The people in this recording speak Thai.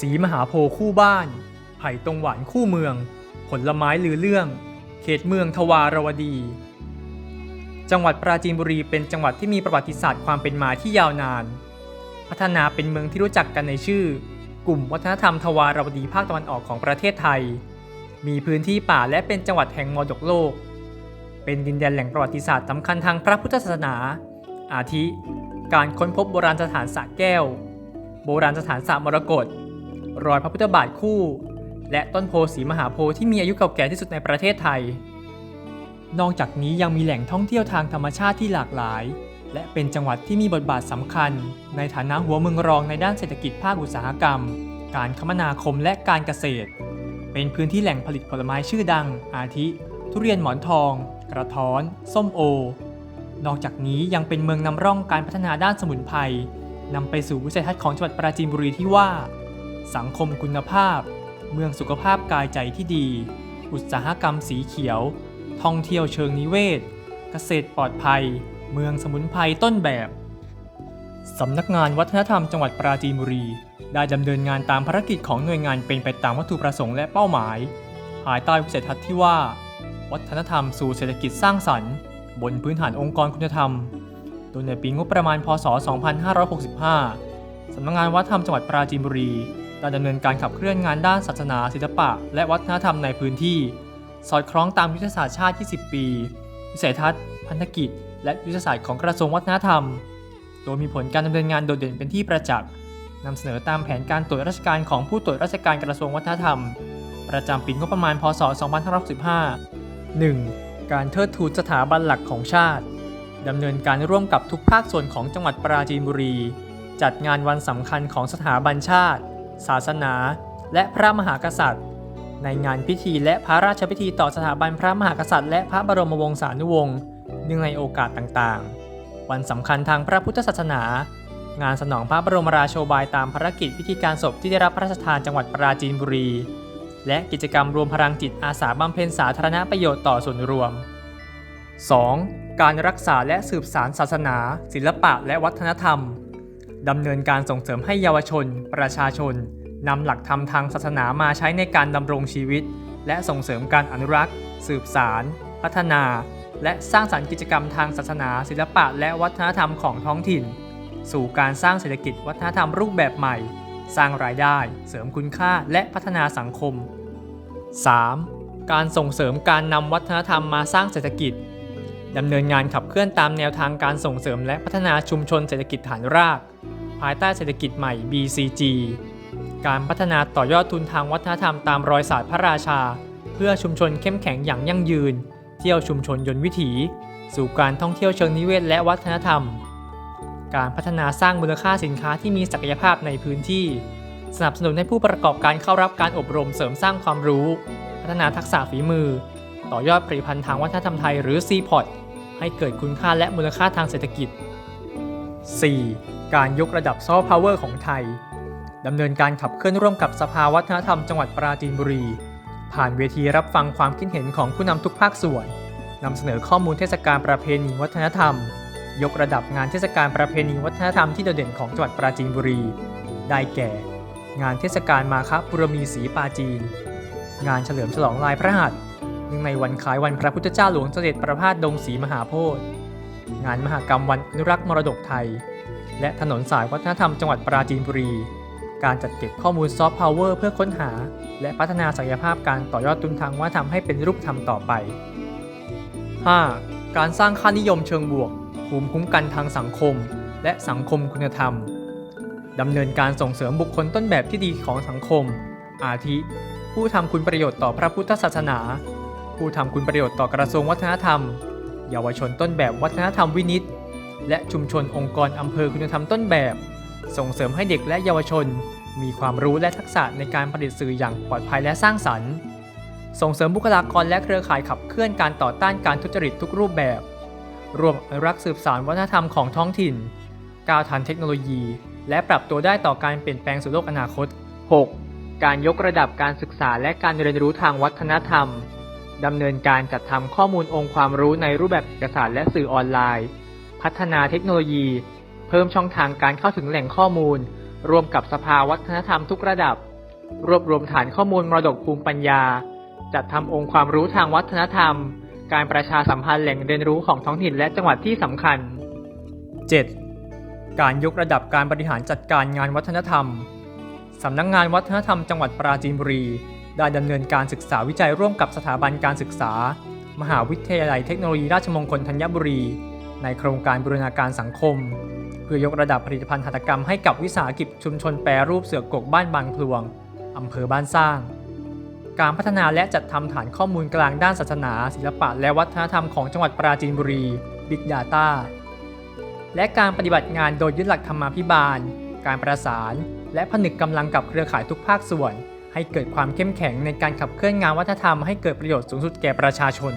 สีมหาโพคู่บ้าน ไผ่ตรงหวานคู่เมือง ผลไม้ลือเรื่อง เขตเมืองทวารวดี จังหวัดปราจีนบุรีเป็นจังหวัดที่มีประวัติศาสตร์ความเป็นมาที่ยาวนาน พัฒนาเป็นเมืองที่รู้จักกันในชื่อ กลุ่มวัฒนธรรมทวารวดีภาคตะวันออกของประเทศไทย มีพื้นที่ป่าและเป็นจังหวัดแห่งมรดกโลก เป็นดินแดนแหล่งประวัติศาสตร์สำคัญทางพระพุทธศาสนา อาทิ การค้นพบโบราณสถานสระแก้ว โบราณสถานสระมรกต รอยพระพุทธบาทคู่ และต้นโพสีมหาโพธิ์ที่มีอายุเก่าแก่ที่สุดในประเทศไทย นอกจากนี้ยังมีแหล่งท่องเที่ยวทางธรรมชาติที่หลากหลาย และเป็นจังหวัดที่มีบทบาทสำคัญ ในฐานะหัวเมืองรองในด้านเศรษฐกิจภาคอุตสาหกรรม การคมนาคมและการเกษตร เป็นพื้นที่แหล่งผลิตผลไม้ชื่อดัง อาทิ ทุเรียนหมอนทอง กระท้อน ส้มโอ นอกจากนี้ยังเป็นเมืองนำร่องการพัฒนาด้านสมุนไพรนำไปสู่วิสัยทัศน์ของจังหวัดปราจีนบุรีที่ว่า สังคมคุณภาพ เมืองสุขภาพกายใจที่ดี อุตสาหกรรมสีเขียว ท่องเที่ยวเชิงนิเวศ เกษตรปลอดภัย เมืองสมุนไพรต้นแบบสำนักงานวัฒนธรรมจังหวัดปราจีนบุรี ได้ดำเนินงานตามภารกิจของหน่วยงานเป็นไปตามวัตถุประสงค์และเป้าหมาย ภายใต้วิสัยทัศน์ที่ว่า วัฒนธรรมสู่เศรษฐกิจสร้างสรรค์ บนพื้นฐานองค์กรคุณธรรม โดยในปีงบประมาณพศ 2565 สำนักงานวัฒนธรรมจังหวัดปราจีนบุรี ได้ดำเนินการขับเคลื่อนงานด้านศาสนาศิลปะ และวัฒนธรรมในพื้นที่ สอดคล้องตามยุทธศาสตร์ชาติ 20 ปี วิสัยทัศน์ พันธกิจ และยุทธศาสตร์ของกระทรวงวัฒนธรรม โดยมีผลการดำเนินงานโดดเด่นเป็นที่ประจักษ์นำเสนอตามแผนการตรวจราชการของผู้ตรวจราชการกระทรวงวัฒนธรรม ประจำปีงบประมาณพศ 2565 1. การเทิดทูนสถาบันหลักของชาติดำเนินการร่วมกับทุกภาคส่วนของจังหวัดปราจีนบุรี จัดงานวันสำคัญของสถาบันชาติ ศาสนา และพระมหากษัตริย์ ในงานพิธีและพระราชพิธีต่อสถาบันพระมหากษัตริย์และพระบรมวงศานุวงศ์เนื่องในโอกาสต่างๆ วันสำคัญทางพระพุทธศาสนา งานสนองพระบรมราโชบายตามภารกิจพิธีการศพที่ได้รับพระราชทานจังหวัดปราจีนบุรี และกิจกรรมรวมพลังจิตอาสาบำเพ็ญสาธารณประโยชน์ต่อส่วนรวม 2. การรักษาและสืบสารศาสนา ศิลปะและวัฒนธรรม ดำเนินการส่งเสริมให้เยาวชน ประชาชนนำหลักธรรมทางศาสนามาใช้ในการดำรงชีวิต และส่งเสริมการอนุรักษ์ สืบสาร พัฒนา และสร้างสรรค์กิจกรรมทางศาสนา ศิลปะ และวัฒนธรรมของท้องถิ่น สู่การสร้างเศรษฐกิจวัฒนธรรมรูปแบบใหม่ สร้างรายได้ เสริมคุณค่าและพัฒนาสังคม 3. การส่งเสริมการนำวัฒนธรรมมาสร้างเศรษฐกิจ ดำเนินงานขับเคลื่อนตามแนวทางการส่งเสริมและพัฒนาชุมชนเศรษฐกิจฐานราก ภายใต้เศรษฐกิจใหม่ BCG การพัฒนาต่อยอดทุนทางวัฒนธรรมตามรอยศาสตร์พระราชา เพื่อชุมชนเข้มแข็งอย่างยั่งยืน เที่ยวชุมชนยนต์วิถี สู่การท่องเที่ยวเชิงนิเวศและวัฒนธรรม การพัฒนาสร้างมูลค่าสินค้าที่มีศักยภาพในพื้นที่ สนับสนุนให้ผู้ประกอบการเข้ารับการอบรมเสริมสร้างความรู้ พัฒนาทักษะฝีมือ ต่อยอดผลิตภัณฑ์ทางวัฒนธรรมไทยหรือ CPOT ให้เกิดคุณค่าและมูลค่าทางเศรษฐกิจ 4. การยกระดับซอฟต์พาวเวอร์ของไทย ดำเนินการขับเคลื่อนร่วมกับสภาวัฒนธรรมจังหวัดปราจีนบุรี ผ่านเวทีรับฟังความคิดเห็นของผู้นำทุกภาคส่วนนำเสนอข้อมูลเทศกาลประเพณีวัฒนธรรม ยกระดับงานเทศกาลประเพณีวัฒนธรรมที่โดดเด่นของจังหวัดปราจีนบุรี ได้แก่ งานเทศกาลมาคบุรมีศรีปาจีน งานเฉลิมฉลองลายพระหัตถ์ เนื่องในวันคล้ายวันพระพุทธเจ้าหลวงเสด็จประพาสดงศรีมหาโพธิ์งานมหกรรมวันอนุรักษ์มรดกไทย และถนนสายวัฒนธรรมจังหวัดปราจีนบุรี การจัดเก็บข้อมูลซอฟต์พาวเวอร์เพื่อค้นหา และพัฒนาศักยภาพการต่อยอดทุนทางวัฒนธรรมให้เป็นรูปธรรมต่อไป 5. การสร้างค่านิยมเชิงบวกภูมิคุ้มกันทางสังคม และสังคมคุณธรรมดำเนินการส่งเสริมบุคคลต้นแบบที่ดีของสังคม อาทิ ผู้ทำคุณประโยชน์ต่อพระพุทธศาสนา ผู้ทำคุณประโยชน์ต่อกระทรวงวัฒนธรรม เยาวชนต้นแบบวัฒนธรรมวินิต และชุมชนองค์กรอำเภอคุณธรรมต้นแบบ ส่งเสริมให้เด็กและเยาวชน มีความรู้และทักษะในการผลิตสื่ออย่างปลอดภัยและสร้างสรรค์ ส่งเสริมบุคลากรและเครือข่ายขับเคลื่อนการต่อต้านการทุจริตทุกรูปแบบรวมอนุรักษ์สืบสานวัฒนธรรมของท้องถิ่น ก้าวทันเทคโนโลยี และปรับตัวได้ต่อการเปลี่ยนแปลงสู่โลกอนาคต 6. การยกระดับการศึกษาและการเรียนรู้ทางวัฒนธรรม ดำเนินการจัดทำข้อมูลองค์ความรู้ในรูปแบบเอกสารและสื่อออนไลน์ พัฒนาเทคโนโลยี เพิ่มช่องทางการเข้าถึงแหล่งข้อมูล รวมกับสภาวัฒนธรรมทุกระดับ รวบรวมฐานข้อมูลมรดกภูมิปัญญา จัดทำองค์ความรู้ทางวัฒนธรรม การประชาสัมพันธ์แหล่งเรียนรู้ของท้องถิ่นและจังหวัดที่สำคัญ 7. การยกระดับการบริหารจัดการงานวัฒนธรรมสำนักงงานวัฒนธรรมจังหวัดปราจีนบุรี ได้ดำเนินการศึกษาวิจัยร่วมกับสถาบันการศึกษา มหาวิทยาลัยเทคโนโลยีราชมงคลธัญบุรี ในโครงการบูรณาการสังคม เพื่อยกระดับผลิตภัณฑ์หัตถกรรมให้กับวิสาหกิจชุมชนแปรรูปเสือกกบ้านบางพลวงอำเภอบ้านสร้าง การพัฒนาและจัดทำฐานข้อมูลกลางด้านศาสนา ศิลปะ และวัฒนธรรมของจังหวัดปราจีนบุรี Big Data และการปฏิบัติงานโดยยึดหลักธรรมาภิบาล การประสาน และผนึกกำลังกับเครือข่ายทุกภาคส่วน ให้เกิดความเข้มแข็งในการขับเคลื่อนงานวัฒนธรรมให้เกิดประโยชน์สูงสุดแก่ประชาชน